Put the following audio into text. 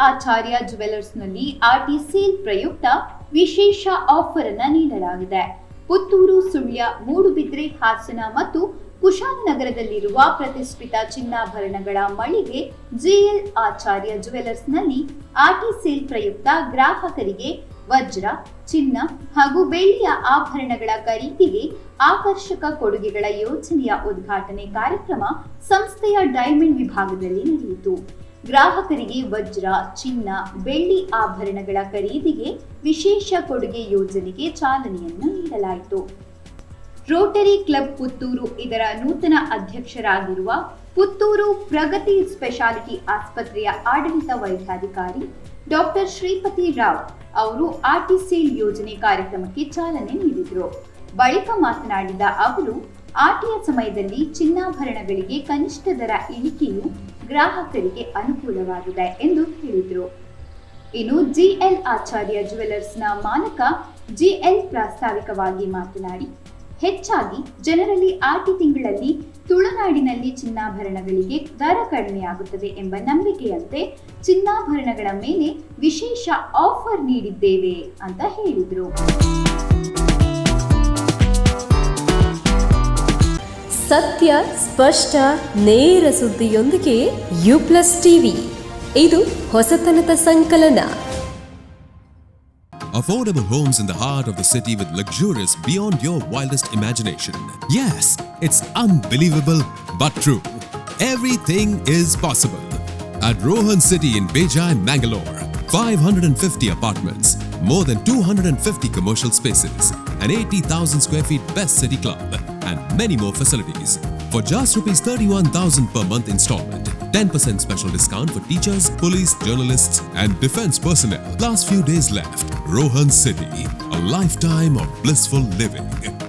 ಆಚಾರ್ಯ ಜುವೆಲ್ಲರ್ಸ್ನಲ್ಲಿ ಆರ್ಟಿ ಸೇಲ್ ಪ್ರಯುಕ್ತ ವಿಶೇಷ ಆಫರ್ ಅನ್ನ ನೀಡಲಾಗಿದೆ. ಪುತ್ತೂರು, ಸುಳ್ಯ, ಮೂಡುಬಿದ್ರೆ, ಹಾಸನ ಮತ್ತು ಕುಶಾಲನಗರದಲ್ಲಿರುವ ಪ್ರತಿಷ್ಠಿತ ಚಿನ್ನಾಭರಣಗಳ ಮಳಿಗೆ ಜಿಎಲ್ ಆಚಾರ್ಯ ಜುವೆಲ್ಲರ್ಸ್ನಲ್ಲಿ ಆರ್ಟಿ ಸೇಲ್ ಪ್ರಯುಕ್ತ ಗ್ರಾಹಕರಿಗೆ ವಜ್ರ, ಚಿನ್ನ ಹಾಗೂ ಬೆಳ್ಳಿಯ ಆಭರಣಗಳ ಖರೀದಿಗೆ ಆಕರ್ಷಕ ಕೊಡುಗೆಗಳ ಯೋಜನೆಯ ಉದ್ಘಾಟನೆ ಕಾರ್ಯಕ್ರಮ ಸಂಸ್ಥೆಯ ಡೈಮಂಡ್ ವಿಭಾಗದಲ್ಲಿ ನಡೆಯಿತು. ಗ್ರಾಹಕರಿಗೆ ವಜ್ರ, ಚಿನ್ನ, ಬೆಳ್ಳಿ ಆಭರಣಗಳ ಖರೀದಿಗೆ ವಿಶೇಷ ಕೊಡುಗೆ ಯೋಜನೆಗೆ ಚಾಲನೆಯನ್ನು ನೀಡಲಾಯಿತು. ರೋಟರಿ ಕ್ಲಬ್ ಪುತ್ತೂರು ಇದರ ನೂತನ ಅಧ್ಯಕ್ಷರಾಗಿರುವ ಪುತ್ತೂರು ಪ್ರಗತಿ ಸ್ಪೆಷಾಲಿಟಿ ಆಸ್ಪತ್ರೆಯ ಆಡಳಿತ ವೈದ್ಯಾಧಿಕಾರಿ ಡಾಕ್ಟರ್ ಶ್ರೀಪತಿ ರಾವ್ ಅವರು ಆರ್ಟಿಸಿಲ್ ಯೋಜನೆ ಕಾರ್ಯಕ್ರಮಕ್ಕೆ ಚಾಲನೆ ನೀಡಿದರು. ಬಳಿಕ ಮಾತನಾಡಿದ ಅವರು ಆಟಿಯ ಸಮಯದಲ್ಲಿ ಚಿನ್ನಾಭರಣಗಳಿಗೆ ಕನಿಷ್ಠ ದರ ಇಳಿಕೆಯು ಗ್ರಾಹಕರಿಗೆ ಅನುಕೂಲವಾಗಿದೆ ಎಂದು ಹೇಳಿದರು. ಇನ್ನು ಜಿಎಲ್ ಆಚಾರ್ಯ ಜುವೆಲ್ಲರ್ಸ್ನ ಮಾಲಕ ಜಿಎಲ್ ಪ್ರಾಸ್ತಾವಿಕವಾಗಿ ಮಾತನಾಡಿ, ಹೆಚ್ಚಾಗಿ ಜನರಲ್ಲಿ ಆಟಿ ತಿಂಗಳಲ್ಲಿ ತುಳುನಾಡಿನಲ್ಲಿ ಚಿನ್ನಾಭರಣಗಳಿಗೆ ದರ ಕಡಿಮೆಯಾಗುತ್ತದೆ ಎಂಬ ನಂಬಿಕೆಯಂತೆ ಚಿನ್ನಾಭರಣಗಳ ಮೇಲೆ ವಿಶೇಷ ಆಫರ್ ನೀಡಿದ್ದೇವೆ ಅಂತ ಹೇಳಿದರು. ಸತ್ಯ ಸ್ಪಷ್ಟ ನೇರ ಸುದ್ದಿಯೊಂದಿಗೆ ಯು ಪ್ಲಸ್ ಟಿವಿ ಇದು ಹೊಸತನದ ಸಂಕಲನ Affordable homes in the heart of the city with luxurious beyond your wildest imagination. Yes, it's unbelievable but true. Everything is possible. At Rohan City in Bejai, Mangalore, 550 apartments, more than 250 commercial spaces, an 80,000 square feet best city club, and many more facilities. For just rupees 31,000 per month installment, 10% special discount for teachers, police, journalists, and defense personnel. Last few days left. Rohan City, a lifetime of blissful living.